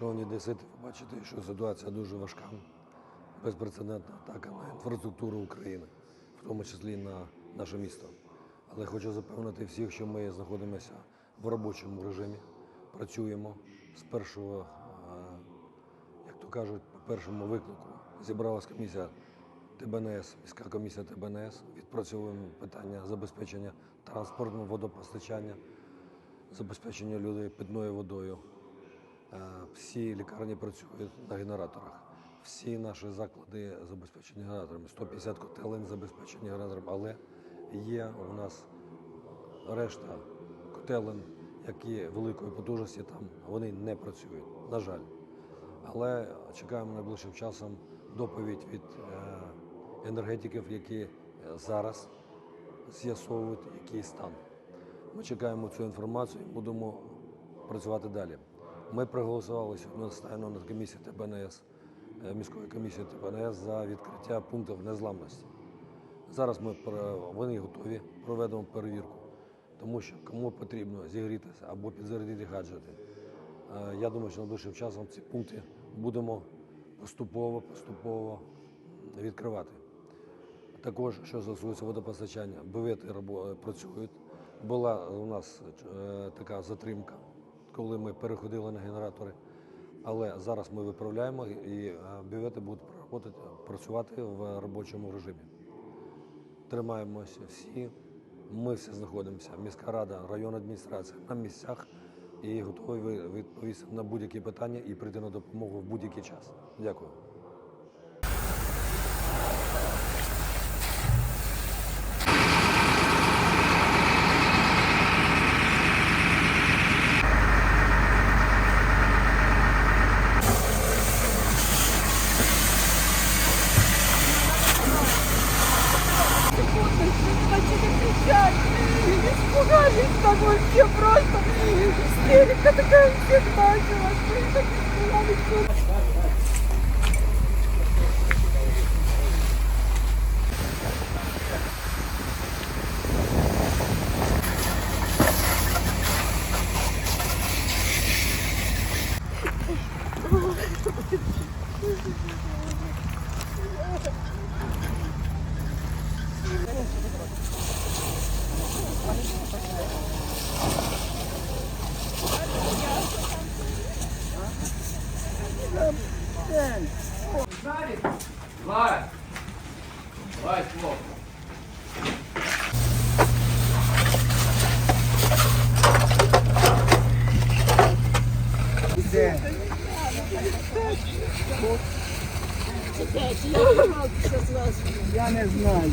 Шановні десити, ви бачите, що ситуація дуже важка, безпрецедентна атака на інфраструктуру України, в тому числі на наше місто. Але хочу запевнити всіх, що ми знаходимося в робочому режимі, працюємо з першого, е, як то кажуть, по першому виклику. Зібралась комісія ТБНС, міська комісія ТБНС, відпрацьовуємо питання забезпечення транспортного водопостачання, забезпечення людей питною водою. Е, Всі лікарні працюють на генераторах. Всі наші заклади забезпечені генераторами. 150 котелень забезпечені генераторами. Але є у нас решта котелень, які великої потужності там, вони не працюють, на жаль. Але чекаємо найближчим часом доповідь від е, енергетиків, які е, зараз з'ясовують, який стан. Ми чекаємо цю інформацію і будемо працювати далі. Ми проголосували сьогодні останньо на комісії ТБНС, е, міської комісії ТБНС за відкриття пунктів незламності. Зараз ми вони готові, проведемо перевірку, тому що кому потрібно зігрітися або підзарядити гаджети. Е, Я думаю, що найближчим часом ці пункти будемо поступово, поступово відкривати. Також, що стосується водопостачання, бювети працюють. Була у нас е, така затримка, коли ми переходили на генератори. Але зараз ми виправляємо і е, бювети будуть працювати, працювати в робочому режимі. Тримаємося всі. Ми всі знаходимося, міська рада, районна адміністрація на місцях і готові відповісти на будь-які питання і прийти на допомогу в будь-який час. Дякую. вообще просто истерика такая всех начала. Блин, так Thank you. Вась, плохо. Я не знаю.